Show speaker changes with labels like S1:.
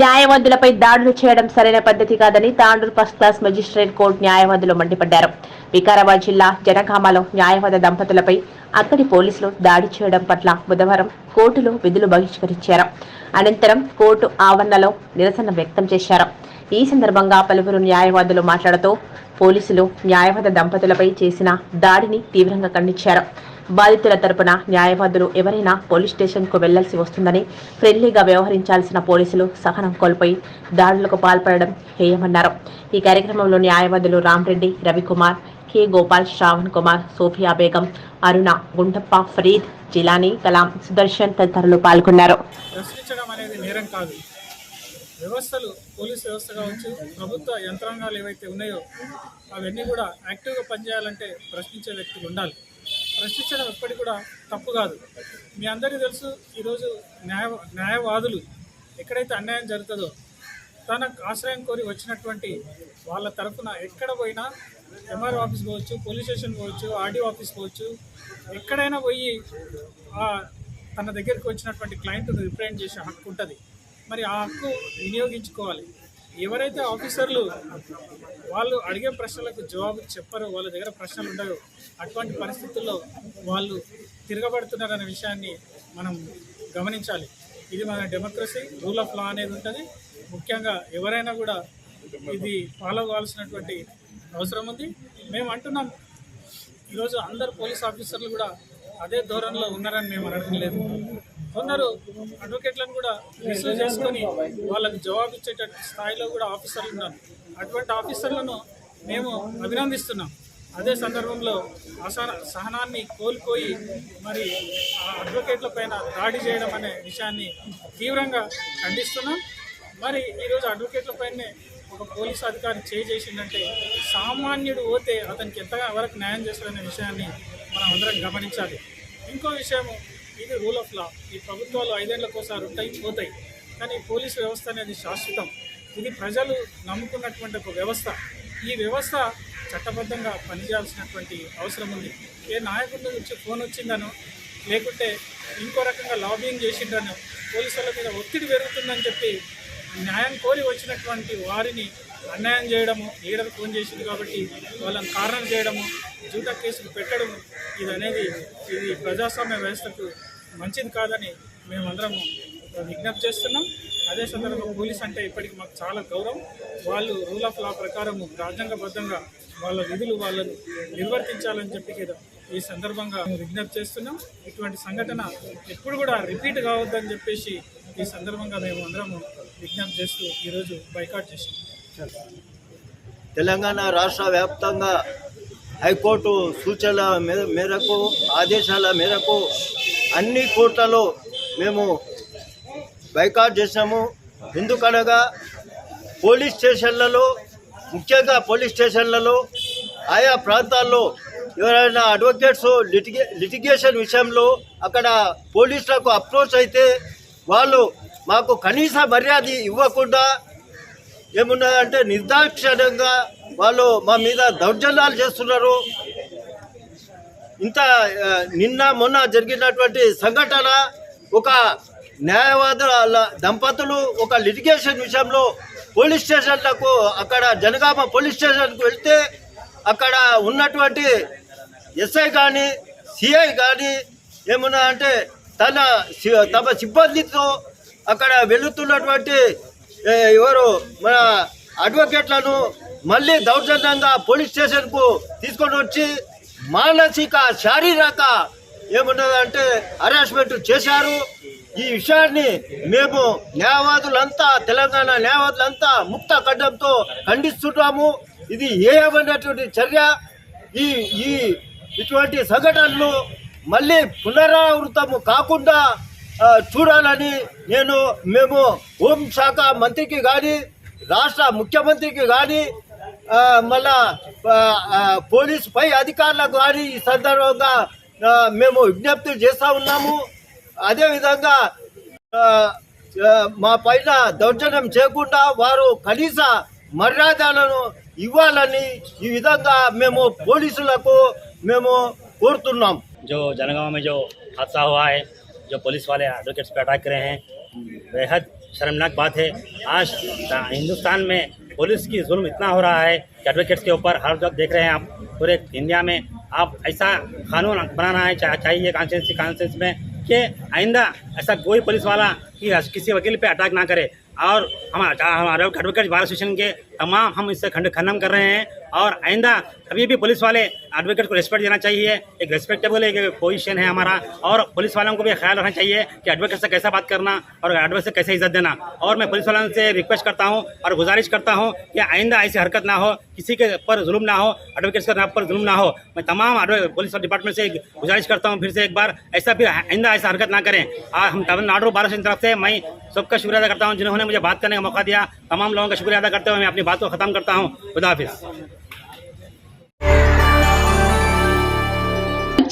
S1: న్యాయవాదులపై దాడులు చేయడం సరైన పద్ధతి కాదని Tandur first class magistrate court న్యాయవాదులు మండిపడ్డారు. వికారాబాద్ జిల్లా జనగామలో న్యాయవాద దంపతులపై అక్కడి పోలీసులు దాడి చేయడం పట్ల బుధవారం కోర్టులో విధులు బహిష్కరించారు. అనంతరం కోర్టు ఆవరణలో నిరసన వ్యక్తం చేశారు. ఈ సందర్భంగా పలువురు న్యాయవాదులు మాట్లాడుతూ పోలీసులు న్యాయవాద దంపతులపై చేసిన దాడిని తీవ్రంగా ఖండించారు. బాధితుల తరపున న్యాయవాదులు ఎవరైనా పోలీస్ స్టేషన్కు వెళ్ళాల్సి వస్తుందని ఫ్రెండ్లీగా వ్యవహరించాల్సిన పోలీసులు సహనం కోల్పోయి దాడులకు పాల్పడడం హేయమన్నారు. ఈ కార్యక్రమంలో న్యాయవాదులు రామరెడ్డి రవికుమార్ కె. గోపాల్ శ్రావణ్ కుమార్ సోఫియా బేగం అరుణ గుండప్ప ఫరీద్ జిలానీ కలాం సుదర్శన్ తదితరులు పాల్గొన్నారు.
S2: అనేది నేరం కాదు. వ్యవస్థలు పోలీస్ వ్యవస్థ కావచ్చు ప్రభుత్వ యంత్రాంగాలు ఏవైతే ఉన్నాయో అవన్నీ కూడా యాక్టివ్గా పనిచేయాలంటే ప్రశ్నించే వ్యక్తులు ఉండాలి. ప్రశ్నించడం ఎప్పటికీ కూడా తప్పు కాదు. మీ అందరికీ తెలుసు ఈరోజు న్యాయ న్యాయవాదులు ఎక్కడైతే అన్యాయం జరుగుతుందో తనకు ఆశ్రయం కోరి వచ్చినటువంటి వాళ్ళ తరఫున ఎక్కడ పోయినా ఎంఆర్ఓ ఆఫీస్ పోవచ్చు పోలీస్ స్టేషన్ పోవచ్చు ఆర్డీఓ ఆఫీస్ పోవచ్చు ఎక్కడైనా పోయి ఆ తన దగ్గరికి వచ్చినటువంటి క్లయింట్ను రిప్రజెంట్ చేసే హక్కు ఉంటుంది. మరి ఆ హక్కు వినియోగించుకోవాలి. ఎవరైతే ఆఫీసర్లు వాళ్ళు అడిగే ప్రశ్నలకు జవాబు చెప్పరో వాళ్ళ దగ్గర ప్రశ్నలు ఉండవు. అటువంటి పరిస్థితుల్లో వాళ్ళు తిరగబడుతున్నారనే విషయాన్ని మనం గమనించాలి. ఇది మన డెమోక్రసీ రూల్ ఆఫ్ లా అనేది ఉంటుంది. ముఖ్యంగా ఎవరైనా కూడా ఇది ఫాలో కావాల్సినటువంటి అవసరం ఉంది. మేము అంటున్నాం ఈరోజు అందరు పోలీస్ ఆఫీసర్లు కూడా అదే ధోరణిలో ఉన్నారని మేము అనడం లేదు. కొందరు అడ్వకేట్లను కూడా రిసీవ్ చేసుకొని వాళ్ళకి జవాబు ఇచ్చేటట్టు స్థాయిలో కూడా ఆఫీసర్లు ఉన్నారు. అటువంటి ఆఫీసర్లను మేము అభినందిస్తున్నాం. అదే సందర్భంలో అసహన సహనాన్ని కోల్పోయి మరి ఆ అడ్వకేట్ల పైన దాడి చేయడం అనే విషయాన్ని తీవ్రంగా ఖండిస్తున్నాం. మరి ఈరోజు అడ్వకేట్ల పైనే ఒక పోలీస్ అధికారి చేసిందంటే సామాన్యుడు పోతే అతనికి ఎంతగా వరకు న్యాయం చేస్తాడనే విషయాన్ని మనం అందరం గమనించాలి. ఇంకో విషయము ఇది రూల్ ఆఫ్ లా ఈ ప్రభుత్వాలు ఐదేళ్ళకోసారి ఉంటాయి పోతాయి. కానీ పోలీస్ వ్యవస్థ అనేది శాశ్వతం. ఇది ప్రజలు నమ్ముకున్నటువంటి ఒక వ్యవస్థ. ఈ వ్యవస్థ చట్టబద్ధంగా పనిచేయాల్సినటువంటి అవసరం ఉంది. ఏ నాయకుడి నుంచి ఫోన్ వచ్చిందనో లేకుంటే ఇంకో రకంగా లాబింగ్ చేసిండనో పోలీసుల మీద ఒత్తిడి పెరుగుతుందని చెప్పి న్యాయం కోరి వచ్చినటువంటి వారిని అన్యాయం చేయడము లీడర్ ఫోన్ చేసింది కాబట్టి వాళ్ళని కారణం చేయడము జూటా కేసులు పెట్టడము ఇది అనేది ఇది ప్రజాస్వామ్య వ్యవస్థకు మంచిది కాదని మేమందరము విజ్ఞప్తి చేస్తున్నాం. అదే సందర్భంగా పోలీస్ అంటే ఇప్పటికి మాకు చాలా గౌరవం. వాళ్ళు రూల్ ఆఫ్ లా ప్రకారము రాజ్యాంగబద్ధంగా వాళ్ళ విధులు వాళ్ళను నిర్వర్తించాలని చెప్పి కదా ఈ సందర్భంగా మేము విజ్ఞప్తి చేస్తున్నాం. ఇటువంటి సంఘటన ఎప్పుడు కూడా రిపీట్ కావద్దని చెప్పేసి ఈ సందర్భంగా మేము అందరము విజ్ఞప్తి చేస్తూ ఈరోజు బైకాట్ చేసాం
S3: తెలంగాణ రాష్ట్ర వ్యాప్తంగా హైకోర్టు సూచనల మేరకు ఆదేశాల మేరకు అన్ని కోర్టులలో మేము బైకాట్ చేసాము ఎందుకనగా పోలీస్ స్టేషన్లలో ముఖ్యంగా పోలీస్ స్టేషన్లలో ఆయా ప్రాంతాల్లో ఎవరైనా అడ్వకేట్స్ లిటిగే లిటిగేషన్ విషయంలో అక్కడ పోలీసులకు అప్రోచ్ అయితే వాళ్ళు మాకు కనీస మర్యాద ఇవ్వకుండా ఏమున్నదంటే నిర్దాక్షిణ్యంగా వాళ్ళు మా మీద దౌర్జన్యాలు చేస్తున్నారు. ఇంత నిన్న మొన్న జరిగినటువంటి సంఘటన ఒక న్యాయవాదుల దంపతులు ఒక లిటిగేషన్ విషయంలో పోలీస్ స్టేషన్లకు అక్కడ జనగామ పోలీస్ స్టేషన్కు వెళ్తే అక్కడ ఉన్నటువంటి ఎస్ఐ కానీ సిఐ కానీ ఏమన్నా అంటే తన సి- తమ సిబ్బందితో అక్కడ వెళుతున్నటువంటి ఎవరు మన అడ్వకేట్లను మళ్ళీ దౌర్జన్యంగా పోలీస్ స్టేషన్కు తీసుకొని వచ్చి మానసిక శారీరక ఏమున్నదంటే హరాస్మెంట్ చేశారు. ఈ విషయాన్ని మేము న్యాయవాదులంతా తెలంగాణ న్యాయవాదులంతా ముక్త ఖండంతో ఖండిస్తున్నాము ఇది ఏమైనటువంటి చర్య? ఈ ఈ ఇటువంటి సంఘటనలు మళ్ళీ పునరావృతము కాకుండా చూడాలని నేను మేము హోంశాఖ మంత్రికి కానీ రాష్ట్ర ముఖ్యమంత్రికి కానీ మళ్ళా ఆ, ఆ, పోలీస్ పై అధికారులకు కానీ ఈ సందర్భంగా ఆ, మేము విజ్ఞప్తి చేస్తూ ఉన్నాము అదేవిధంగా ఆ, ఆ, మా పైన దౌర్జన్యం చేయకుండా వారు కనీస మర్యాదలను ఇవ్వాలని ఈ విధంగా మేము పోలీసులకు మేము కోరుతున్నాం
S4: जो जनगांव में जो हादसा हुआ है जो पुलिस वाले एडवोकेट्स पे अटैक करे हैं बेहद शर्मनाक बात है आज हिंदुस्तान में पुलिस की जुल्म इतना हो रहा है कि एडवोकेट्स के ऊपर हर जगह देख रहे हैं आप पूरे इंडिया में। आप ऐसा कानून बनाना है चा- चाहिए कॉन्स्टिट्यूंसी कॉन्स्टिट्यूंसी में, कि आइंदा ऐसा कोई पुलिस वाला कि किसी वकील पे अटैक ना करे। और हमारा हमारे एडवोकेट बार एसोसिएशन के तमाम हम इससे खंड खनम कर रहे हैं। और आइंदा कभी भी पुलिस वाले एडवोकेट को रिस्पेक्ट देना चाहिए, एक रिस्पेक्टेबल एक पोजीशन है हमारा, और पुलिस वालों को भी ख्याल रखना चाहिए कि एडवोकेट से कैसा बात करना और एडवोकेट से कैसे इज़्ज़त देना। और मैं पुलिस वालों से रिक्वेस्ट करता हूँ और गुजारिश करता हूँ कि आइंदा ऐसी हरकत ना हो, किसी के पर जुल्म ना हो एडवोकेट्स के नाम पर जुल्म ना हो। मैं तमाम पुलिस डिपार्टमेंट से गुजारिश करता हूँ फिर से एक बार, ऐसा फिर आइंदा ऐसा हरकत ना करें। और हम तमिलनाडु बार की तरफ़ से, मैं सबका शुक्रिया अदा करता हूँ जिन्होंने मुझे बात करने का मौका दिया। तमाम लोगों का शुक्रिया अदा करते हुए मैं अपनी बात को खत्म करता हूँ। खुदा